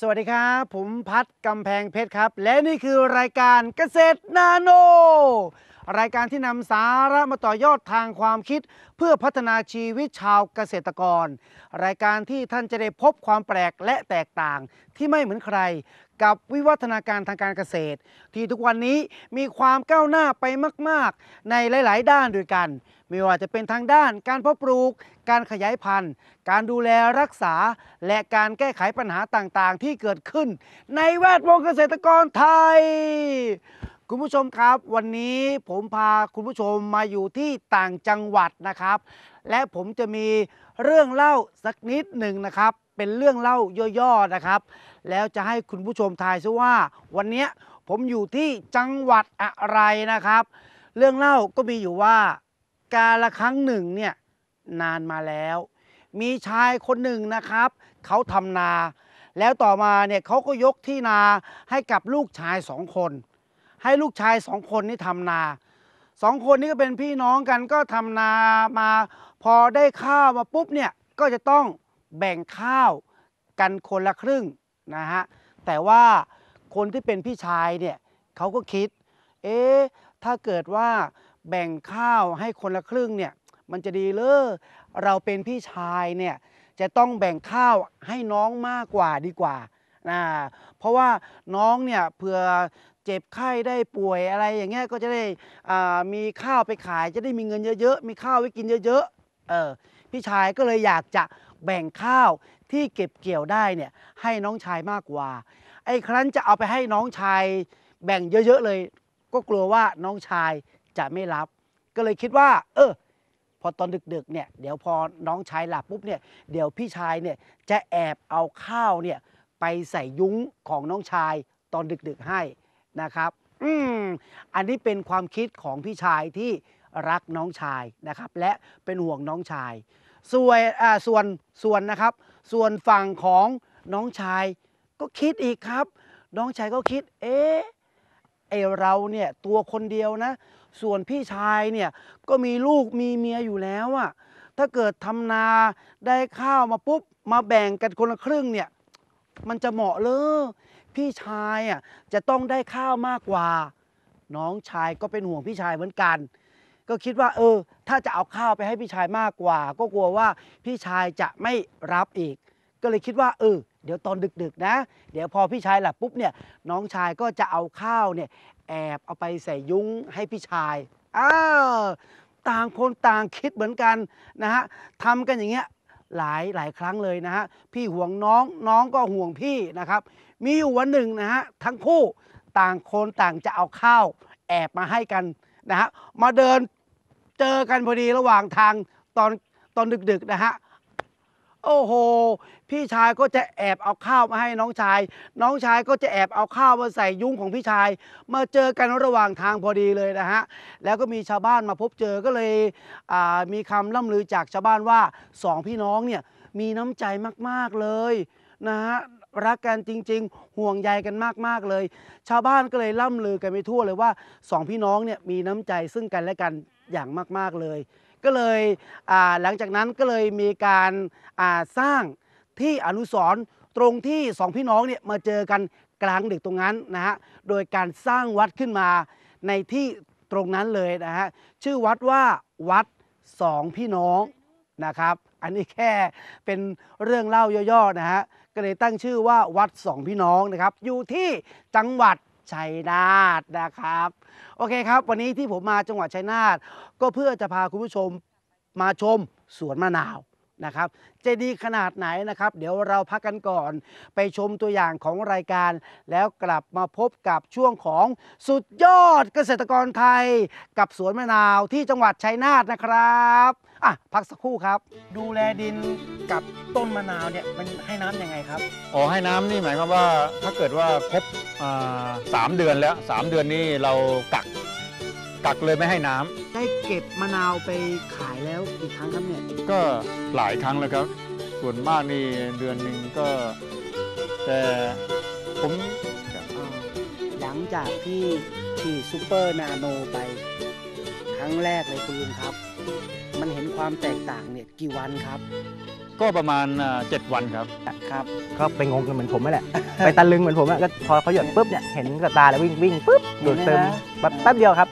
สวัสดีครับ ผมพัดกำแพงเพชรครับ และนี่คือรายการเกษตรนาโน รายการที่นำสาระมาต่อยอดทางความคิด เพื่อพัฒนาชีวิตชาวเกษตรกร รายการที่ท่านจะได้พบความแปลกและแตกต่าง ที่ไม่เหมือนใคร กับวิวัฒนาการทางการเกษตร ที่ทุกวันนี้มีความก้าวหน้าไปมาก ๆ ในหลาย ๆ ด้านด้วยกัน ไม่ว่าจะเป็นทางด้านการเพาะปลูก การขยายพันธุ์ การดูแลรักษา และการแก้ไขปัญหาต่าง ๆ ที่เกิดขึ้น ในแวดวงเกษตรกรไทย คุณผู้ชมครับวันนี้ผมพาคุณผู้ชมมาอยู่ที่ต่างจังหวัดนะครับ และผมจะมีเรื่องเล่าสักนิดหนึ่งนะครับ เป็นเรื่องเล่าย่อๆนะครับ แล้วจะให้คุณผู้ชมทายซิว่า วันนี้ผมอยู่ที่จังหวัดอะไรนะครับ เรื่องเล่าก็มีอยู่ว่า กาละครั้งหนึ่งเนี่ยนานมาแล้ว มีชายคนหนึ่งนะครับเขาทำนา แล้วต่อมาเนี่ยเขาก็ยกที่นาให้กับลูกชายสองคน ให้ลูกชายสองคนนี่ทำนาสองคนนี้ก็เป็นพี่น้องกันก็ทำนามาพอได้ข้าวมาปุ๊บเนี่ยก็จะต้องแบ่งข้าวกันคนละครึ่งนะฮะแต่ว่าคนที่เป็นพี่ชายเนี่ยเขาก็คิด เอ๊ะถ้าเกิดว่าแบ่งข้าวให้คนละครึ่งเนี่ยมันจะดีเลยเราเป็นพี่ชายเนี่ยจะต้องแบ่งข้าวให้น้องมากกว่าดีกว่า นะเพราะว่าน้องเนี่ยเผื่อเจ็บไข้ได้ป่วยอะไรอย่างเงี้ยก็จะได้อ่ามีข้าวไปขายจะได้มีเงินเยอะๆ มีข้าวไว้กินเยอะๆเออพี่ชายก็เลยอยากจะแบ่งข้าวที่เก็บเกี่ยวได้เนี่ยให้น้องชายมากกว่า ไอ้ครั้นจะเอาไปให้น้องชายแบ่งเยอะๆเลย ก็กลัวว่าน้องชายจะไม่รับ ก็เลยคิดว่า เออ พอตอนดึกๆเนี่ยเดี๋ยวพอน้องชายหลับปุ๊บเนี่ยเดี๋ยวพี่ชายเนี่ยจะแอบเอาข้าวเนี่ย ไปใส่ยุ้งของน้องชายตอนดึกๆให้นะครับ อืมอันนี้เป็นความคิดของพี่ชายที่รักน้องชายนะครับ และเป็นห่วงน้องชาย ส่วนอ่าส่วนส่วนนะครับ ส่วนฝั่งของน้องชายก็คิดอีกครับ น้องชายก็คิด เอ๊ะไอเราเนี่ยตัวคนเดียวนะ ส่วนพี่ชายเนี่ยก็มีลูกมีเมียอยู่แล้วอะถ้าเกิดทำนาได้ข้าวมาปุ๊บมาแบ่งกันคนละครึ่งเนี่ย มันจะเหมาะเลยพี่ชายอะจะต้องได้ข้าวมากกว่า น้องชายก็เป็นห่วงพี่ชายเหมือนกัน ก็คิดว่า เออ ถ้าจะเอาข้าวไปให้พี่ชายมากกว่า ก็กลัวว่าพี่ชายจะไม่รับอีก ก็เลยคิดว่า เออ เดี๋ยวตอนดึกๆนะ เดี๋ยวพอพี่ชายหลับปุ๊บเนี่ย น้องชายก็จะเอาข้าวเนี่ย แอบเอาไปใส่ยุ้งให้พี่ชายอ้าวต่างคนต่างคิดเหมือนกันนะฮะทำกันอย่างเงี้ย หลายหลายครั้งเลยนะฮะพี่ห่วงน้องน้องก็ห่วงพี่นะครับ มีอยู่วันหนึ่งนะฮะทั้งคู่ต่างคนต่างจะเอาข้าวแอบมาให้กันนะฮะมาเดินเจอกันพอดีระหว่างทางตอนตอนดึกๆนะฮะ โอ้โห พี่ชายก็จะแอบเอาข้าวมาให้น้องชาย น้องชายก็จะแอบเอาข้าวมาใส่ยุ้งของพี่ชาย มาเจอกันระหว่างทางพอดีเลยนะฮะ แล้วก็มีชาวบ้านมาพบเจอก็เลยมีคำล่ำลือจากชาวบ้านว่าสองพี่น้องเนี่ยมีน้ำใจมากๆเลยนะฮะรักกันจริง ๆ ห่วงใยกันมาก ๆ เลย ชาวบ้านก็เลยล่ำลือกันไปทั่วเลยว่าสองพี่น้องเนี่ยมีน้ำใจซึ่งกันและกันอย่างมาก ๆ เลย ก็เลยหลังจากนั้นก็เลยมีการสร้างที่อนุสร์ตรงที่สองพี่น้องเนี่ยมาเจอกันกลางดึกตรงนั้นนะฮะโดยการสร้างวัดขึ้นมาในที่ตรงนั้นเลยนะฮะชื่อวัดว่าวัดสองพี่น้องนะครับ อันนี้แค่เป็นเรื่องเล่าย่อๆนะฮะก็เลยตั้งชื่อว่าวัดสองพี่น้องนะครับ อยู่ที่จังหวัด ชัยนาทนะครับ โอเคครับ วันนี้ที่ผมมาจังหวัดชัยนาทก็เพื่อจะพาคุณผู้ชมมาชมสวนมะนาว นะครับจะดีขนาดไหนนะครับ เดี๋ยวเราพักกันก่อน ไปชมตัวอย่างของรายการ แล้วกลับมาพบกับช่วงของสุดยอดเกษตรกรไทย กับสวนมะนาวที่จังหวัดชัยนาทนะครับอะพักสักครู่ครับ ดูแลดินกับต้นมะนาวเนี่ยมันให้น้ำยังไงครับ อ๋อให้น้ำนี่หมายความว่าถ้าเกิดว่าครบอ่าสามเดือนแล้วสามเดือนนี่เรากัก กักเลยไม่ให้น้ำได้เก็บมะนาวไปขายแล้วกี่ครั้งครับเนี่ยก็หลายครั้งแล้วครับ ส่วนมากนี่เดือนหนึ่งก็ แต่ผมอ่าหลังจากที่ฉีดซูเปอร์นาโนไป ครั้งแรกเลยคุณลุงครับ มันเห็นความแตกต่างเนี่ยกี่วันครับก็ประมาณอ่าเจ็ดวันครับ ครับ ก็ไปงงกันเหมือนผมนั่นแหละ ไปตะลึงเหมือนผมอะก็พอเขาหยดปุ๊บเนี่ย เห็นกับตาแล้ววิ่งวิ่งปุ๊บดูดซึมเห็นไหมนะแบบแป๊บเดียวครับ